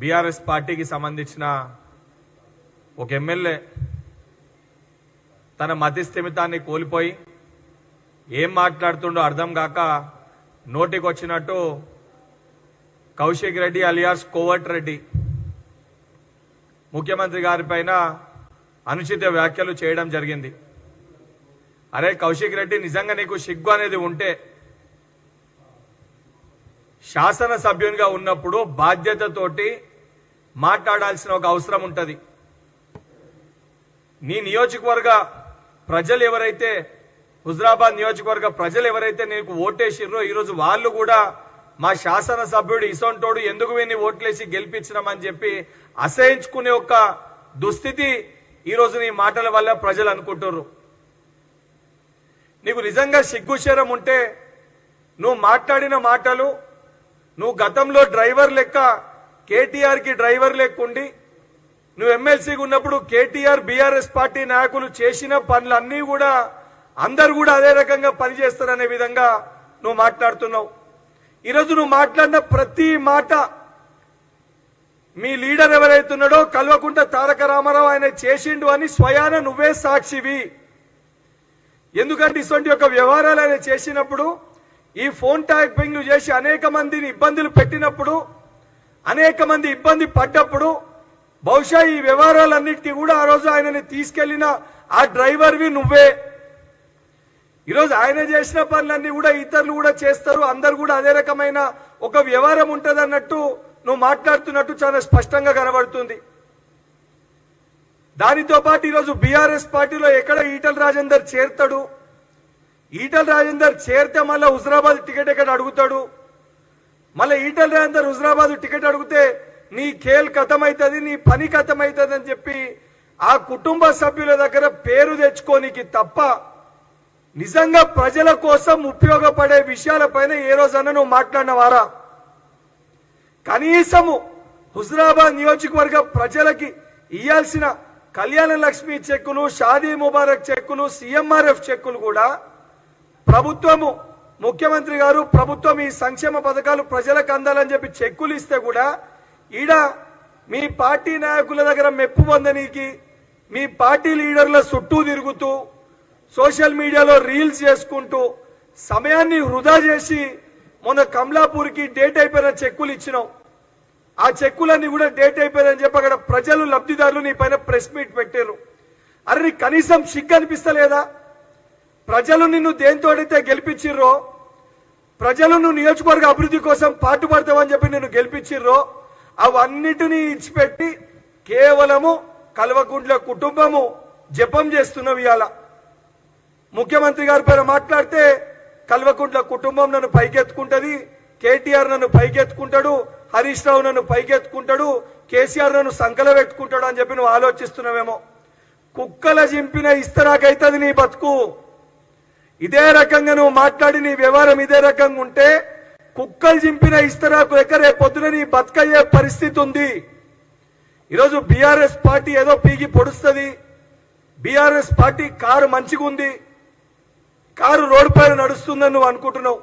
BRS పార్టీకి సంబంధించిన ఒక ఎమ్మెల్యే తన మతి స్థిమితాన్ని కోల్పోయి ఏం మాట్లాడుతుండో అర్థం కాక నోటికి వచ్చినట్టు కౌశిక్ రెడ్డి అలియాస్ కోవట్ రెడ్డి ముఖ్యమంత్రి గారి పైన అనుచిత వ్యాఖ్యలు చేయడం జరిగింది. అరే కౌశిక్ రెడ్డి నిజంగా నీకు సిగ్గు అనేది ఉంటే శాసనసభ్యునిగా ఉన్నప్పుడు బాధ్యతతోటి మాట్లాడాల్సిన ఒక అవసరం ఉంటుంది. నీ నియోజకవర్గ ప్రజలు ఎవరైతే హుజరాబాద్ నియోజకవర్గ ప్రజలు ఎవరైతే నీకు ఓటేసిర్రో ఈరోజు వాళ్ళు కూడా మా శాసనసభ్యుడు ఇసొంటోడు ఎందుకు వీని ఓట్లేసి గెలిపించినామని చెప్పి అసహించుకునే ఒక దుస్థితి ఈరోజు నీ మాటల వల్ల ప్రజలు అనుకుంటున్నారు నీకు నిజంగా సిగ్గుశరం ఉంటే నువ్వు మాట్లాడిన మాటలు నువ్వు గతంలో డ్రైవర్ లెక్క కేటీఆర్కి డ్రైవర్ లెక్క ఉండి నువ్వు ఎమ్మెల్సీగా ఉన్నప్పుడు కేటీఆర్ బీఆర్ఎస్ పార్టీ నాయకులు చేసిన పనులన్నీ కూడా అందరు కూడా అదే రకంగా పనిచేస్తారనే విధంగా నువ్వు మాట్లాడుతున్నావు. ఈరోజు నువ్వు మాట్లాడిన ప్రతి మాట మీ లీడర్ ఎవరైతున్నాడో కల్వకుంట తారక రామారావు ఆయన చేసిండు అని స్వయాన నువ్వే సాక్షివి. ఎందుకంటే ఇటువంటి యొక్క వ్యవహారాలు ఆయన చేసినప్పుడు ఈ ఫోన్ ట్యాపింగ్ చేసి అనేక మందిని ఇబ్బందులు పెట్టినప్పుడు అనేక మంది ఇబ్బంది పడ్డప్పుడు బహుశా ఈ వ్యవహారాలన్నిటికీ కూడా ఆ రోజు ఆయనని తీసుకెళ్ళిన ఆ డ్రైవర్వి నువ్వే. ఈరోజు ఆయన చేసిన పనులన్నీ కూడా ఇతరులు కూడా చేస్తారు అందరు కూడా అదే రకమైన ఒక వ్యవహారం ఉంటుంది అన్నట్టు నువ్వు మాట్లాడుతున్నట్టు చాలా స్పష్టంగా కనబడుతుంది. దానితో పాటు ఈరోజు బీఆర్ఎస్ పార్టీలో ఎక్కడ ఈటల రాజేందర్ చేరుతాడు? ఈటల రాజేందర్ చేరితే మళ్ళీ హుజరాబాద్ టికెట్ ఎక్కడ అడుగుతాడు? మళ్ళీ ఈటల రాజేందర్ హుజరాబాద్ టికెట్ అడిగితే నీ ఖేల్ కథమవుతుంది నీ పని కథమవుతుంది అని చెప్పి ఆ కుటుంబ సభ్యుల దగ్గర పేరు తెచ్చుకోనికి తప్ప నిజంగా ప్రజల కోసం ఉపయోగపడే విషయాలపైన ఏ రోజన్నా నువ్వు మాట్లాడినవారా? కనీసము హుజరాబాద్ నియోజకవర్గ ప్రజలకి ఇయ్యాల్సిన కళ్యాణ లక్ష్మి చెక్కులు షాదీ ముబారక్ చెక్కులు సీఎంఆర్ఎఫ్ చెక్కులు కూడా ప్రభుత్వము ముఖ్యమంత్రి గారు ప్రభుత్వం ఈ సంక్షేమ పథకాలు ప్రజలకు అందాలని చెప్పి చెక్కులు ఇస్తే కూడా ఈడ మీ పార్టీ నాయకుల దగ్గర మెప్పు పొందనీకి మీ పార్టీ లీడర్ల చుట్టూ తిరుగుతూ సోషల్ మీడియాలో రీల్స్ చేసుకుంటూ సమయాన్ని వృధా చేసి మొన్న కమలాపూర్కి డేట్ అయిపోయిన చెక్కులు ఇచ్చినాం. ఆ చెక్కులన్నీ కూడా డేట్ అయిపోయిందని చెప్పి అక్కడ ప్రజలు లబ్ధిదారులు నీ పైన ప్రెస్ మీట్ పెట్టారు అరే కనీసం సిగ్గు అనిపిస్తలేదా? ప్రజలు నిన్ను దేంతోడైతే గెలిపించిర్రో? ప్రజలు నువ్వు నియోజకవర్గ అభివృద్ధి కోసం పాటుపడతావని చెప్పి నిన్ను గెలిపించిర్రో? అవన్నిటినీ ఇచ్చిపెట్టి కేవలము కల్వకుంట్ల కుటుంబము జపం చేస్తున్నావు ఇవాళ ముఖ్యమంత్రి గారి పైన మాట్లాడితే కల్వకుంట్ల కుటుంబం నన్ను పైకెత్తుకుంటది కేటీఆర్ నన్ను పైకెత్తుకుంటాడు హరీష్ రావు నన్ను పైకెత్తుకుంటాడు కేసీఆర్ నన్ను సంకల పెట్టుకుంటాడు అని చెప్పి నువ్వు ఆలోచిస్తున్నావేమో. కుక్కల చింపిన ఇస్తరాకైతుంది నీ బతుకు. ఇదే రకంగా నువ్వు మాట్లాడి నీ వ్యవహారం ఇదే రకంగా ఉంటే కుక్కలు చింపిన ఇస్తరాకు ఎక్కరే పొద్దున నీ బతకయ్యే పరిస్థితి ఉంది. ఈరోజు బీఆర్ఎస్ పార్టీ ఏదో పీగి పొడుస్తుంది. బీఆర్ఎస్ పార్టీ కారు మంచిగా ఉంది. కారు రోడ్డు పైన నడుస్తుందని నువ్వు అనుకుంటున్నావు.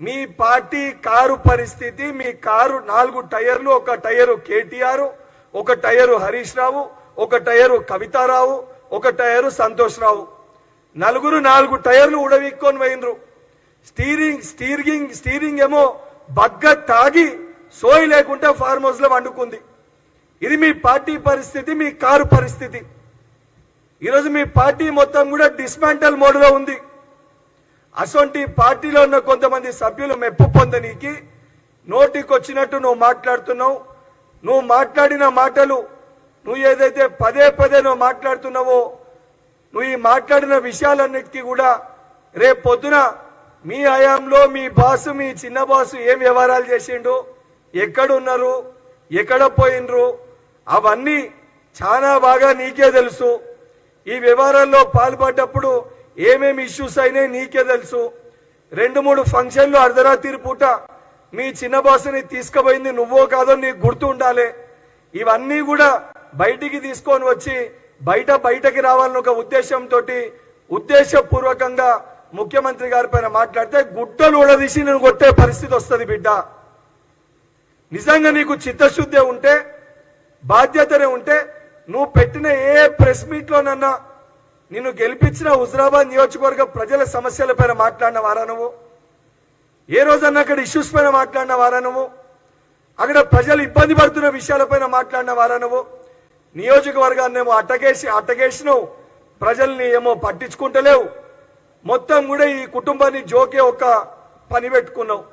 మీ పార్టీ కారు పరిస్థితి మీ కారు నాలుగు టైర్లు ఒక టైరు కేటీఆర్ ఒక టైరు హరీష్ రావు ఒక టైరు కవితారావు ఒక టైరు సంతోష్ రావు. నలుగురు నాలుగు టైర్లు ఉడవిక్కొని పోయినరు స్టీరింగ్ స్టీరింగ్ స్టీరింగ్ ఏమో బగ్గ తాగి సోయి లేకుండా ఫార్మ్ హౌస్లో వండుకుంది. ఇది మీ పార్టీ పరిస్థితి మీ కారు పరిస్థితి. ఈరోజు మీ పార్టీ మొత్తం కూడా డిస్మాంటల్ మోడ్లో ఉంది. అసొంటి పార్టీలో ఉన్న కొంతమంది సభ్యులు మెప్పు పొందనీకి నోటికొచ్చినట్టు నువ్వు మాట్లాడుతున్నావు. నువ్వు మాట్లాడిన మాటలు నువ్వు ఏదైతే పదే పదే నువ్వు మాట్లాడుతున్నావో నువ్వు ఈ మాట్లాడిన విషయాలన్నిటికీ కూడా రేపు పొద్దున మీ హయాంలో మీ బాసు మీ చిన్న బాసు ఏం వ్యవహారాలు చేసిండు ఎక్కడున్నారు? ఎక్కడ పోయినరు అవన్నీ చాలా బాగా నీకే తెలుసు. ఈ వ్యవహారాల్లో పాల్పడ్డప్పుడు ఏమేమి ఇష్యూస్ అయినాయి నీకే తెలుసు. రెండు మూడు ఫంక్షన్లు అర్ధరాత్రి పూట మీ చిన్న బాసుని తీసుకుపోయింది నువ్వో కాదో నీకు గుర్తు ఉండాలి ఇవన్నీ కూడా బయటికి తీసుకొని వచ్చి బయట బయటకి రావాలని ఒక ఉద్దేశంతో ఉద్దేశపూర్వకంగా ముఖ్యమంత్రి గారి పైన మాట్లాడితే గుడ్డలు ఉడదీసి నేను కొట్టే పరిస్థితి వస్తుంది బిడ్డ. నిజంగా నీకు చిత్తశుద్ధి ఉంటే బాధ్యతనే ఉంటే నువ్వు పెట్టిన ఏ ప్రెస్ మీట్లోనన్నా నిన్ను గెలిపించిన హుజరాబాద్ నియోజకవర్గ ప్రజల సమస్యల పైన మాట్లాడిన వారా నువ్వు? ఏ రోజన్నా అక్కడ ఇష్యూస్ పైన మాట్లాడిన వారా నువ్వు? అక్కడ ప్రజలు ఇబ్బంది పడుతున్న విషయాలపైన మాట్లాడిన వారా నువ్వు? నియోజకవర్గాన్ని ఏమో అట్టగేసి అట్టగేసినావు. ప్రజల్ని ఏమో పట్టించుకుంటలేవు. మొత్తం కూడా ఈ కుటుంబాన్ని జోకే ఒక పని పెట్టుకున్నావు.